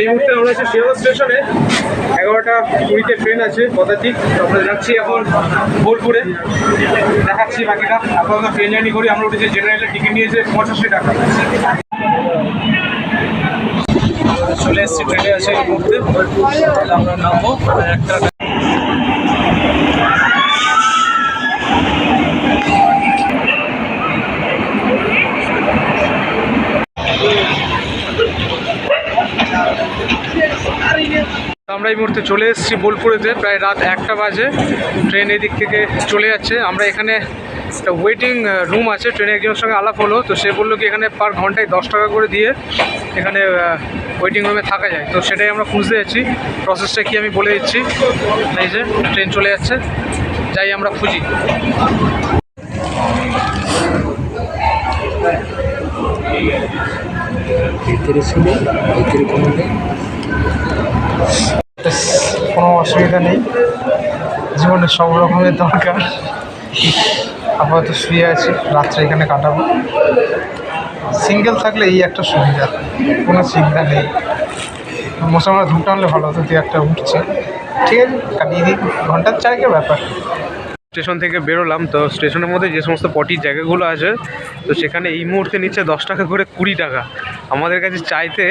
এই মুহূর্তে আমরা আছি শিয়ালদা স্টেশনে। এগারোটা কুড়িতে ট্রেন আছে পদাতিক আমরা যাচ্ছি এখন বোলপুরে। দেখাচ্ছি বাকিটা। আপাতত ট্রেন জার্নি করি। আমরা উঠেছি জেনারেলের টিকিট নিয়েছে পঁচাশি টাকা। চলে এসেছি ট্রেনে আছে এই মুহূর্তে। আমরা নামবো। একটা আমরা এই মুহূর্তে চলে এসেছি বোলপুরেতে প্রায় রাত একটা বাজে। ট্রেন এদিক থেকে চলে যাচ্ছে। আমরা এখানে একটা ওয়েটিং রুম আছে। ট্রেনে একজনের সঙ্গে আলাপ হলো। তো সে বলল কি এখানে পার ঘন্টায় দশ টাকা করে দিয়ে এখানে ওয়েটিং রুমে থাকা যায়। তো সেটাই আমরা খুঁজতে যাচ্ছি। প্রসেসটা কি আমি বলে দিচ্ছি। এই যে, ট্রেন চলে যাচ্ছে। যাই আমরা খুঁজি। ছিল কোনো অসুবিধা নেই। জীবনে সব রকমের দরকার। আপাতত শুয়ে আছি, রাত্রে এখানে কাটাবো। সিঙ্গেল থাকলে এই একটা সুবিধা, কোনো চিন্তা নেই। মশা আমরা টানলে ভালো হতো তুই একটা উঠছে। ঠিক আছে, কাটিয়ে দিই। ঘণ্টার চারেকের ব্যাপার। স্টেশন থেকে বেরোলাম, তো স্টেশনের মধ্যে যে সমস্ত পটির জায়গাগুলো আছে, তো সেখানে এই মুহূর্তে নিচ্ছে দশ টাকা করে কুড়ি টাকা। আমাদের কাছে চাইতে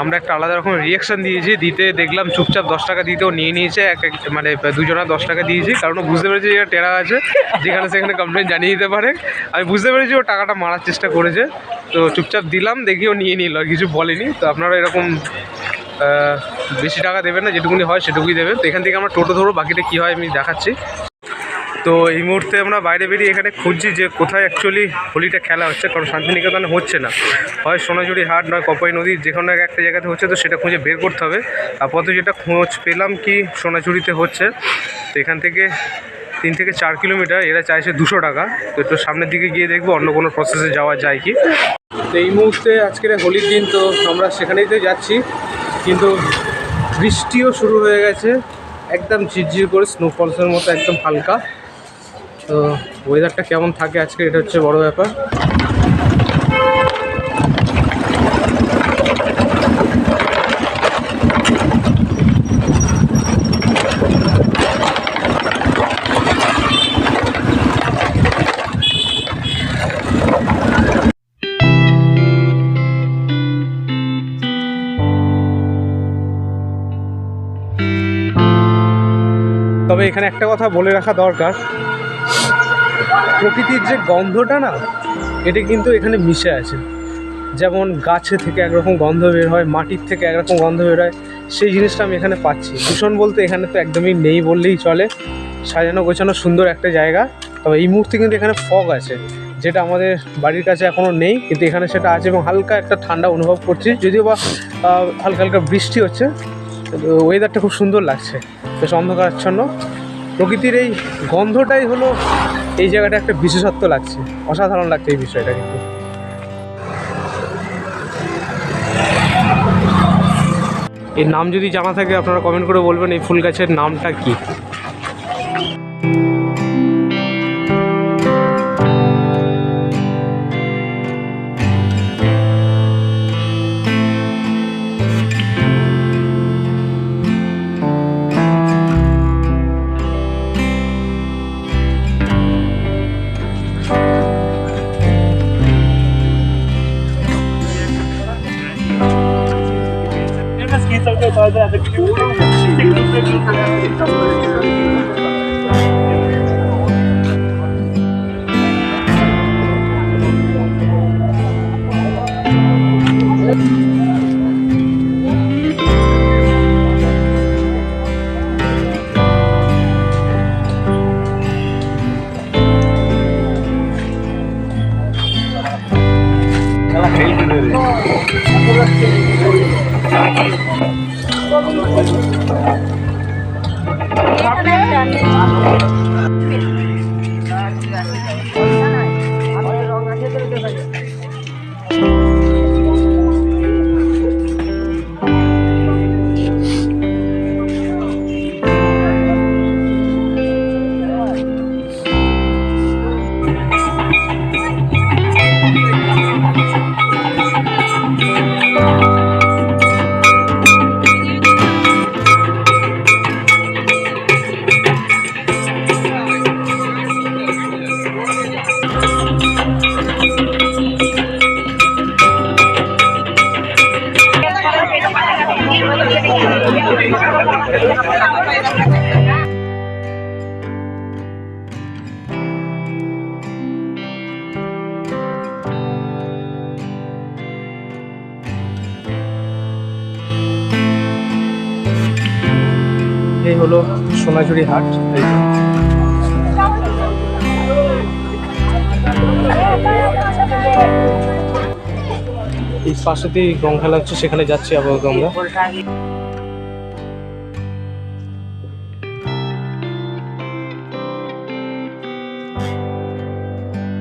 আমরা একটা আলাদা রকম রিয়াকশান দিয়েছি, দিতে দেখলাম চুপচাপ দশ টাকা দিতেও নিয়ে নিয়েছে, এক এক মানে দুজনা দশ টাকা দিয়েছি, কারণ ও বুঝতে পেরেছে যে টেরা আছে, যেখানে সেখানে কমপ্লেন জানিয়ে দিতে পারে। আমি বুঝতে পেরেছি ও টাকাটা মারার চেষ্টা করেছে, তো চুপচাপ দিলাম, দেখি ও নিয়ে নিল, আর কিছু বলেনি। তো আপনারা এরকম বেশি টাকা দেবেন না, যেটুকুনি হয় সেটুকুই দেবেন। তো এখান থেকে আমরা টোটো ধরবো, বাকিটা কী হয় আমি দেখাচ্ছি। তো এই মুহূর্তে আমরা বাইরে বেরিয়ে এখানে খুঁজছি যে কোথায় অ্যাকচুয়ালি হোলিটা খেলা হচ্ছে, কারণ শান্তিনিকেতনে হচ্ছে না। হয় সোনাঝুরি হাট নয় কপাই নদী যে কোনো একটা জায়গাতে হচ্ছে তো সেটা খুঁজে বের করতে হবে। আপাতত যেটা খোঁজ পেলাম কি সোনাঝুরিতে হচ্ছে, তো এখান থেকে তিন থেকে চার কিলোমিটার, এরা চাইছে দুশো টাকা। তো একটু সামনের দিকে গিয়ে দেখব, অন্য কোনো প্রসেসে যাওয়া যায় কি। তো এই মুহূর্তে আজকের হোলির দিন, তো আমরা সেখানেই তো যাচ্ছি, কিন্তু বৃষ্টিও শুরু হয়ে গেছে। একদম ঝিরঝির করে স্নোফলসের মতো, একদম হালকা। তো ওয়েদারটা কেমন থাকে আজকে? এটা হচ্ছে বড় ব্যাপার। তবে এখানে একটা কথা বলে রাখা দরকার। প্রকৃতির যে গন্ধটা না, এটা কিন্তু এখানে মিশে আছে। যেমন গাছে থেকে একরকম গন্ধ বের হয়, মাটির থেকে একরকম গন্ধ বের হয়, সেই জিনিসটা আমি এখানে পাচ্ছি। দূষণ বলতে এখানে তো একদমই নেই বললেই চলে। সাজানো গোছানো সুন্দর একটা জায়গা, তবে এই মুহূর্তে কিন্তু এখানে ফগ আছে, যেটা আমাদের বাড়ির কাছে এখনও নেই, কিন্তু এখানে সেটা আছে এবং হালকা একটা ঠান্ডা অনুভব করছি। যদিও বা হালকা হালকা বৃষ্টি হচ্ছে ওয়েদারটা খুব সুন্দর লাগছে, বেশ অন্ধকারাচ্ছন্ন। প্রকৃতির এই গন্ধটাই হলো এই জায়গাটা একটা বিশেষত্ব লাগছে। অসাধারণ লাগছে এই বিষয়টা কিন্তু। এর নাম যদি জানা থাকে, আপনারা কমেন্ট করে বলবেন এই ফুল গাছের নামটা কি? guardare perché uno Thank you. சாப்பிட்டு এই হলো সোনাঝুরি হাট। এই পাশেতেই খেলা হচ্ছে সেখানে যাচ্ছি আপাতত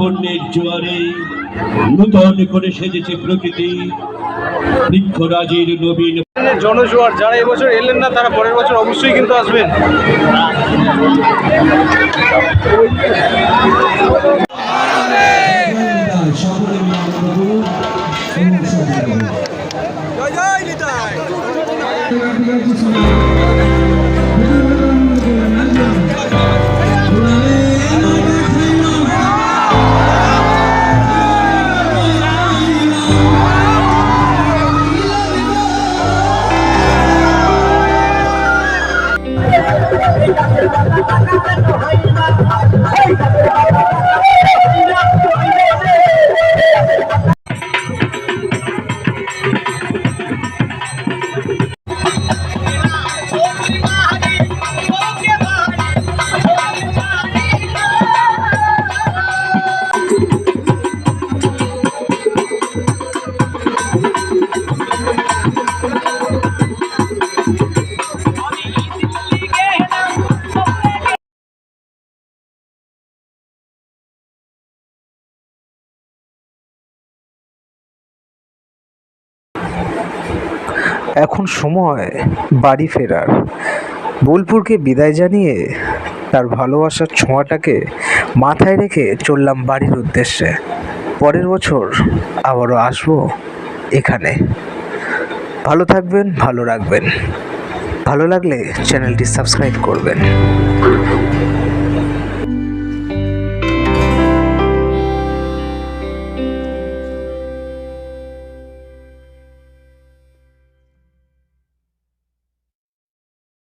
লাবণ্যের জোয়ারে নূতন করে সেজেছে প্রকৃতি। বৃক্ষরাজের নবীন জনজোয়ার যারা এবছর এলেন না তারা পরের বছর অবশ্যই কিন্তু আসবেন। এখন সময় বাড়ি ফেরার। বোলপুরকে বিদায় জানিয়ে তার ভালোবাসার ছোঁয়াটাকে মাথায় রেখে চললাম বাড়ির উদ্দেশ্যে। পরের বছর আবারও আসব এখানে। ভালো থাকবেন, ভালো রাখবেন। ভালো লাগলে চ্যানেলটি সাবস্ক্রাইব করবেন।